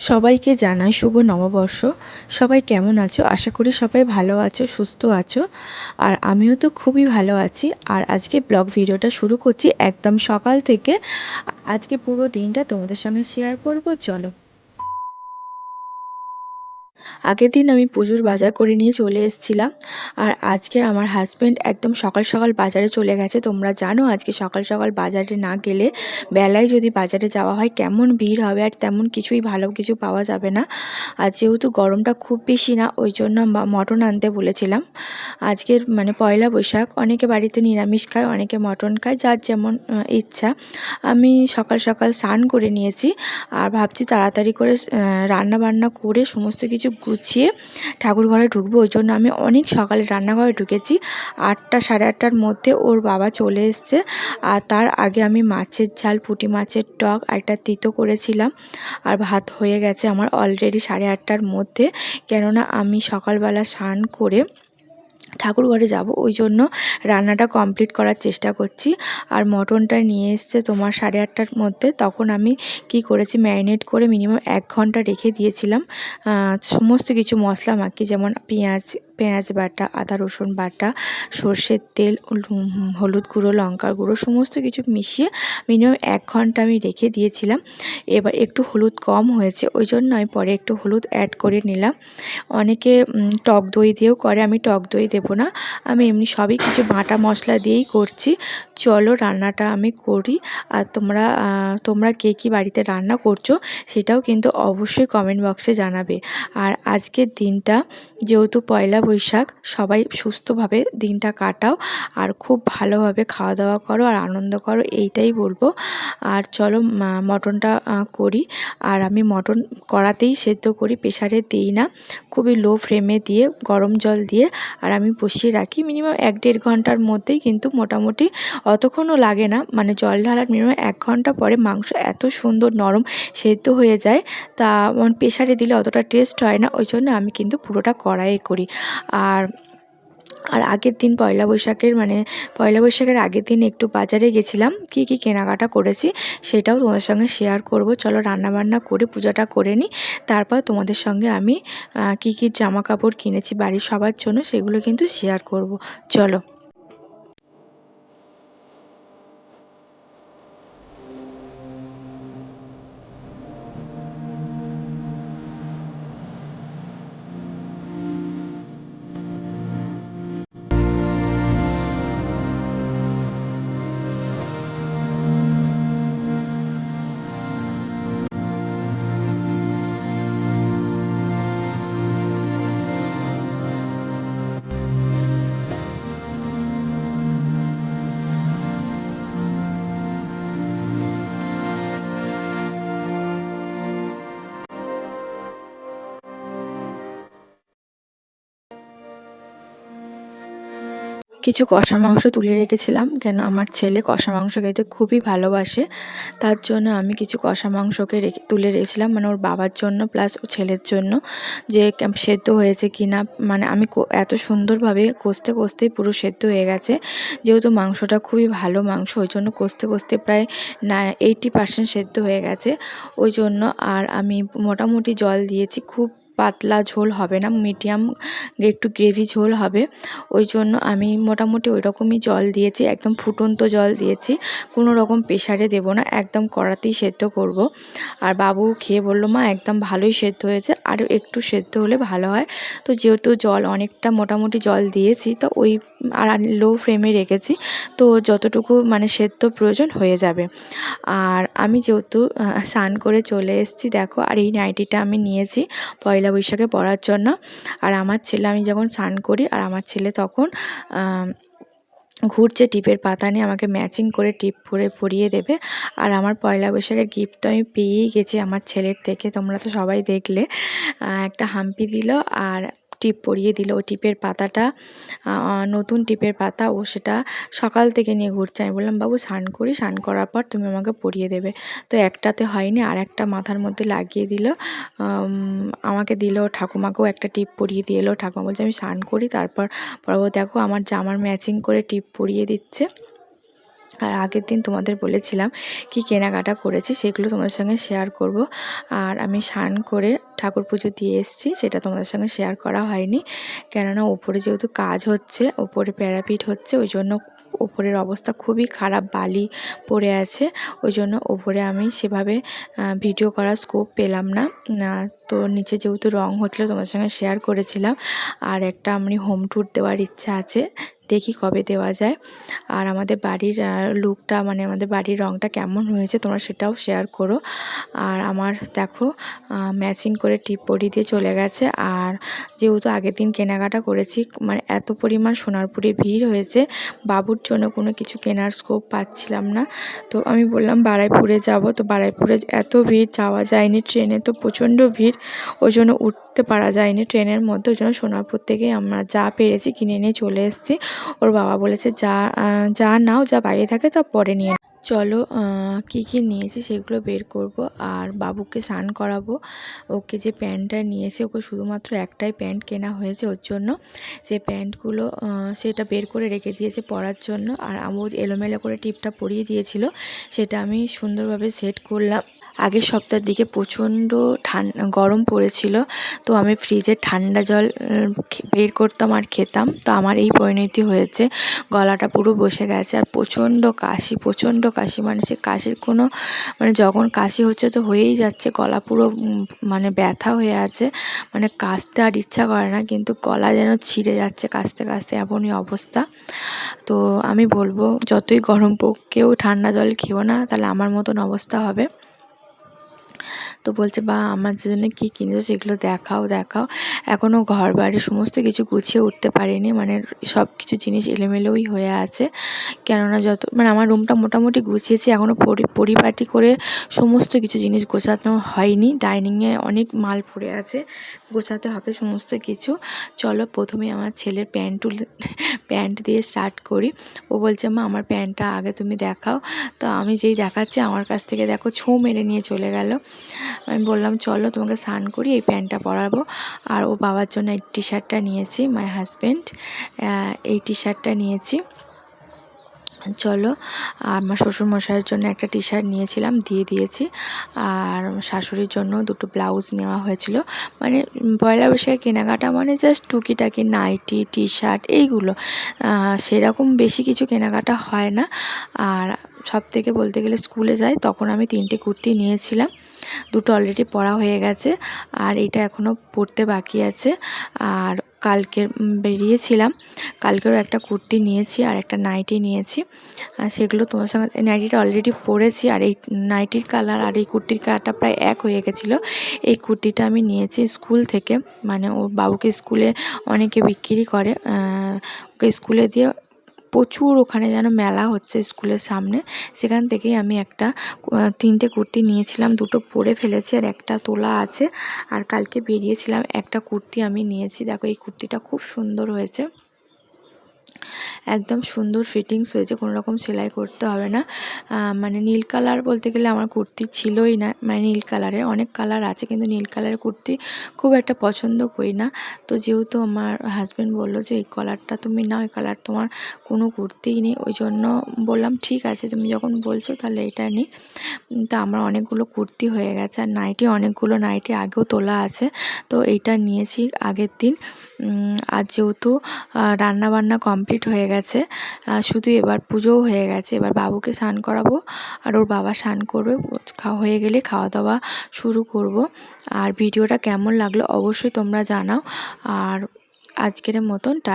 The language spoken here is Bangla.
সবাইকে জানাই শুভ নববর্ষ। সবাই কেমন আছো? আশা করি সবাই ভালো আছো, সুস্থ আছো। আর আমিও তো খুবই ভালো আছি। আর আজকে ব্লগ ভিডিওটা শুরু করছি একদম সকাল থেকে। আজকে পুরো দিনটা তোমাদের সঙ্গে শেয়ার করব। চলো। আগের দিন আমি পুজোর বাজার করে নিয়ে চলে এসেছিলাম। আর আজকে আমার হাজব্যান্ড একদম সকাল সকাল বাজারে চলে গেছে। তোমরা জানো আজকে সকাল সকাল বাজারে না গেলে বেলায় যদি বাজারে যাওয়া হয় কেমন ভিড় হবে আর তেমন কিছুই ভালো কিছু পাওয়া যাবে না। আর যেহেতু গরমটা খুব বেশি না, ওই জন্য মটন আনতে বলেছিলাম। আজকের মানে পয়লা বৈশাখ, অনেকে বাড়িতে নিরামিষ খায়, অনেকে মটন খায়, যার যেমন ইচ্ছা। আমি সকাল সকাল স্নান করে নিয়েছি। আর ভাবছি তাড়াতাড়ি করে রান্না বান্না করে সমস্ত কিছু গুছিয়ে ঠাকুর ঘরে ঢুকবো, ওই জন্য আমি অনেক সকালে রান্নাঘরে ঢুকেছি। আটটা সাড়ে আটটার মধ্যে ওর বাবা চলে এসছে। আর তার আগে আমি মাছের ঝাল, পুঁটি মাছের টক একটা তিতো করেছিলাম। আর ভাত হয়ে গেছে আমার অলরেডি সাড়ে আটটার মধ্যে। কেননা আমি সকালবেলা স্নান করে ঠাকুর ঘরে যাব, ওই জন্য রান্নাটা কমপ্লিট করার চেষ্টা করছি। আর মটনটা নিয়ে এসছে তোমার সাড়ে আটটার মধ্যে, তখন আমি কি করেছি ম্যারিনেট করে মিনিমাম এক ঘণ্টা রেখে দিয়েছিলাম। সমস্ত কিছু মশলা মাখি যেমন পেঁয়াজ পেঁয়াজ বাটা, আদা, রসুন বাটা, সর্ষের তেল হলুদ গুঁড়ো, লঙ্কার গুঁড়ো, সমস্ত কিছু মিশিয়ে মিনিমাম এক ঘণ্টা আমি রেখে দিয়েছিলাম। এবার একটু হলুদ কম হয়েছে, ওই জন্য আমি পরে একটু হলুদ অ্যাড করে নিলাম। অনেকে টক দই দিয়েও করে, আমি টক দই দেবো না। আমি এমনি সবই কিছু বাটা মশলা দিয়েই করছি। চলো রান্নাটা আমি করি। আর তোমরা তোমরা কে কী বাড়িতে রান্না করছ সেটাও কিন্তু অবশ্যই কমেন্ট বক্সে জানাবে। আর আজকের দিনটা যেহেতু পয়লা বৈশাখ সবাই সুস্থভাবে দিনটা কাটাও আর খুব ভালোভাবে খাওয়া দাওয়া করো আর আনন্দ করো, এইটাই বলব। আর চলো মটনটা করি। আর আমি মটন কড়াতেই সেদ্ধ করি প্রেশারে দিই না। খুবই লো ফ্লেমে দিয়ে, গরম জল দিয়ে আর আমি বসিয়ে রাখি। মিনিমাম এক দেড় ঘণ্টার মধ্যেই কিন্তু মোটামুটি অতক্ষণও লাগে না। মানে জল ঢালার মিনিমাম এক ঘণ্টা পরে মাংস এত সুন্দর নরম সেদ্ধ হয়ে যায়। তা প্রেশারে দিলে অতটা টেস্ট হয় না। ওই জন্য আমি কিন্তু পুরোটা কড়াইয়ে করি। আর আর আগের দিন পয়লা বৈশাখের মানে পয়লা বৈশাখের আগের দিন একটু বাজারে গেছিলাম, কি কি কেনাকাটা করেছি সেটাও তোমাদের সঙ্গে শেয়ার করব। চলো রান্নাবান্না করে, পূজাটা করে নিই তারপর তোমাদের সঙ্গে আমি কি কি জামা কাপড় কিনেছি বাড়ির সবার জন্য সেগুলো কিন্তু শেয়ার করব। চলো। কিছু কষা মাংস তুলে রেখেছিলাম, কেন আমার ছেলে কষা মাংস খেতে খুবই ভালোবাসে। তার জন্য আমি কিছু কষা মাংসকে রেখে তুলে রেখেছিলাম মানে ওর বাবার জন্য প্লাস ও ছেলের জন্য, যে সেদ্ধ হয়েছে কি না মানে আমি এত সুন্দরভাবে কষতে কষতেই পুরো সেদ্ধ হয়ে গেছে। যেহেতু মাংসটা খুবই ভালো মাংস, ওই জন্য কষতে কষতে প্রায় না এইটি পার্সেন্ট সেদ্ধ হয়ে গেছে। ওই জন্য আর আমি মোটামুটি জল দিয়েছি, খুব পাতলা ঝোল হবে না, মিডিয়াম একটু গ্রেভি ঝোল হবে। ওই জন্য আমি মোটামুটি ওই রকমই জল দিয়েছি, একদম ফুটন্ত জল দিয়েছি। কোনো রকম প্রেশারে দেবো না, একদম কড়াতেই সেদ্ধ করব। আর বাবু খেয়ে বলল, মা, একদম ভালোই সেদ্ধ হয়েছে, আর একটু সেদ্ধ হলে ভালো হয়। তো যেহেতু জল অনেকটা মোটামুটি জল দিয়েছি, তো ওই আর লো ফ্লেমে রেখেছি, তো যতটুকু মানে সেদ্ধ প্রয়োজন হয়ে যাবে। আর আমি যেহেতু স্নান করে চলে এসেছি, দেখো, আর এই নাইটিটা আমি নিয়েছি, পয়লা বৈশাখে পড়ার জন্য। আর আমার ছেলে, আমি যখন স্নান করি, আর আমার ছেলে তখন ঘুরছে টিপের পাতা নিয়ে, আমাকে ম্যাচিং করে টিপ পরে পরিয়ে দেবে। আর আমার পয়লা বৈশাখের গিফট তো আমি পেয়েই গেছি আমার ছেলের থেকে, তোমরা তো সবাই দেখলে। একটা হাম্পি দিল, আর টিপ পরিয়ে দিল। ওই টিপের পাতাটা নতুন টিপের পাতা ও সেটা সকাল থেকে নিয়ে ঘুরছে। আমি বললাম, বাবু, স্নান করি। স্নান করার পর তুমি আমাকে পরিয়ে দেবে। তো একটাতে হয়নি, আর একটা মাথার মধ্যে লাগিয়ে দিল। আমাকে দিল, ঠাকুমাকেও একটা টিপ পরিয়ে দিয়ে এলো। ঠাকুমা বলছে, আমি স্নান করি, তারপর পরবো দেখো, আমার জামার ম্যাচিং করে টিপ পরিয়ে দিচ্ছে। আর আগের দিন তোমাদের বলেছিলাম কি কেনাকাটা করেছি, সেগুলো তোমাদের সঙ্গে শেয়ার করব। আর আমি স্নান করে ঠাকুর পুজো দিয়ে এসেছি, সেটা তোমাদের সঙ্গে শেয়ার করা হয়নি। কেননা ওপরে যেহেতু কাজ হচ্ছে, ওপরে প্যারাপিট হচ্ছে, ওই জন্য ওপরের অবস্থা খুবই খারাপ, বালি পড়ে আছে। ওই জন্য ওপরে আমি সেভাবে ভিডিও করার স্কোপ পেলাম না। তো নিচে যেহেতু রং হচ্ছিল তোমার সঙ্গে শেয়ার করেছিলাম। আর একটা আমি হোম ট্যুর দেওয়ার ইচ্ছা আছে দেখি কবে দেওয়া যায়। আর আমাদের বাড়ির লুকটা মানে আমাদের বাড়ির রঙটা কেমন হয়েছে তোমরা সেটাও শেয়ার করো। আর আমার দেখো ম্যাচিং করে টিপ পরিয়ে দিয়ে চলে গেছে। আর যেহেতু আগের দিন কেনাকাটা করেছি মানে এত পরিমাণ সোনারপুরে ভিড় হয়েছে, বাবুর জন্য কোনো কিছু কেনার স্কোপ পাচ্ছিলাম না। তো আমি বললাম, বারাইপুরে যাব। তো বারাইপুরে এত ভিড়, যাওয়া যায়নি। ট্রেনে তো প্রচণ্ড ভিড়। ওই জন্য উঠতে পারা যায়নি ট্রেনের মধ্যে, ওই জন্য সোনারপুর থেকে আমরা যা পেরেছি কিনে নিয়ে চলে এসেছি। ওর বাবা বলেছে, যা যা নাও, যা বাইরে থাকে তা পরে নিয়ে চলো কি কি নিয়েছি সেগুলো বের করব আর বাবুকে স্নান করাবো। ওকে যে প্যান্টটা নিয়েছে, ওকে শুধুমাত্র একটাই প্যান্ট কেনা হয়েছে ওর জন্য। সে প্যান্টগুলো সেটা বের করে রেখে দিয়েছে পরার জন্য। আর আমু এলোমেলো করে টিপটা পরিয়ে দিয়েছিল, সেটা আমি সুন্দরভাবে সেট করলাম। আগের সপ্তাহের দিকে প্রচণ্ড ঠান্ডা গরম পড়েছিল, তো আমি ফ্রিজে ঠান্ডা জল বের করতাম আর খেতাম। তো আমার এই পরিণতি হয়েছে, গলাটা পুরো বসে গেছে আর প্রচণ্ড কাশি, প্রচণ্ড কাশি মানে সে কাশির কোনো মানে যখন কাশি হচ্ছে তো হয়েই যাচ্ছে, গলা পুরো মানে ব্যথা হয়ে আছে মানে কাশতে আর ইচ্ছা করে না, কিন্তু গলা যেন ছিঁড়ে যাচ্ছে কাশতে কাশতে, এমনই অবস্থা। তো আমি বলব, যতই গরম পোক কেউ ঠান্ডা জল খেও না, তাহলে আমার মতন অবস্থা হবে। তো বলছে, বা, আমার জন্য কী কিনেছো সেগুলো দেখাও দেখাও। এখনও ঘর বাড়ি সমস্ত কিছু গুছিয়ে উঠতে পারিনি মানে সব কিছু জিনিস এলোমেলোই হয়ে আছে। কেননা যত মানে আমার রুমটা মোটামুটি গুছিয়েছি এখনও পরিপাটি করে সমস্ত কিছু জিনিস গোছানো হয়নি। ডাইনিংয়ে অনেক মাল পড়ে আছে। গোছাতে হবে সমস্ত কিছু। চলো প্রথমে আমার ছেলের প্যান্ট তুলে প্যান্ট দিয়ে স্টার্ট করি। ও বলছে, মা, আমার প্যান্টটা আগে তুমি দেখাও। তো আমি যেই দেখাচ্ছি, আমার কাছ থেকে দেখো ছো মেরে নিয়ে চলে গেল। আমি বললাম, চলো তোমাকে স্নান করি, এই প্যান্টটা পরাবো। আর ও বাবার জন্য এই টি শার্টটা নিয়েছি মাই হাজব্যান্ড এই টি শার্টটা নিয়েছি। চলো আমার শ্বশুরমশাইয়ের জন্য একটা টি শার্ট নিয়েছিলাম, দিয়ে দিয়েছি। আর শাশুড়ির জন্য দুটো ব্লাউজ নেওয়া হয়েছিল। মানে পয়লা বৈশাখে কেনাকাটা মানে জাস্ট টুকিটাকি নাইটি টি শার্ট এইগুলো সেরকম বেশি কিছু কেনাকাটা হয় না। আর সব থেকে বলতে গেলে স্কুলে যাই, তখন আমি তিনটে কুর্তি নিয়েছিলাম। দুটো অলরেডি পরা হয়ে গেছে, আর এটা এখনও পরতে বাকি আছে। আর কালকে বেরিয়েছিলাম। কালকেও একটা কুর্তি নিয়েছি আর একটা নাইটি নিয়েছি। আর সেগুলো তোমার সঙ্গে নাইটিটা অলরেডি পরেছি আর এই নাইটির কালার আর এই কুর্তির কালারটা প্রায় এক হয়ে গেছিল। এই কুর্তিটা আমি নিয়েছি স্কুল থেকে। মানে ওর বাবুকে স্কুলে, অনেকে বিক্রি করে ওকে স্কুলে দিয়ে প্রচুর ওখানে যেন মেলা হচ্ছে স্কুলের সামনে। সেখান থেকেই আমি একটা তিনটে কুর্তি নিয়েছিলাম, দুটো পরে ফেলেছি আর একটা তোলা আছে। আর কালকে বেরিয়েছিলাম, একটা কুর্তি আমি নিয়েছি। দেখো এই কুর্তিটা খুব সুন্দর হয়েছে। একদম সুন্দর ফিটিংস হয়েছে কোনো রকম সেলাই করতে হবে না। মানে নীল কালার বলতে গেলে আমার কুর্তি ছিলই না মানে নীল কালারের অনেক কালার আছে, কিন্তু নীল কালারের কুর্তি খুব একটা পছন্দ করি না। তো যেহেতু আমার হাজব্যান্ড বলল যে, এই কালারটা তুমি নাও, এই কালার তোমার কোনো কুর্তিই নেই। ওই জন্য বললাম, ঠিক আছে, তুমি যখন বলছো তাহলে এটা নিই তা আমার অনেকগুলো কুর্তি হয়ে গেছে, আর নাইটি অনেকগুলো নাইটি আগেও তোলা আছে। তো এইটা নিয়েছি আগের দিন। আর যেহেতু রান্নাবান্না কমপ্লিট হয়ে গেছে। শুধু এবার পুজোও হয়ে গেছে। এবার বাবুকে স্নান করাবো আর ওর বাবা স্নান করবে। হয়ে গেলে খাওয়া দাওয়া শুরু করব। আর ভিডিওটা কেমন লাগল অবশ্যই তোমরা জানাও। আর আজকের মতন টা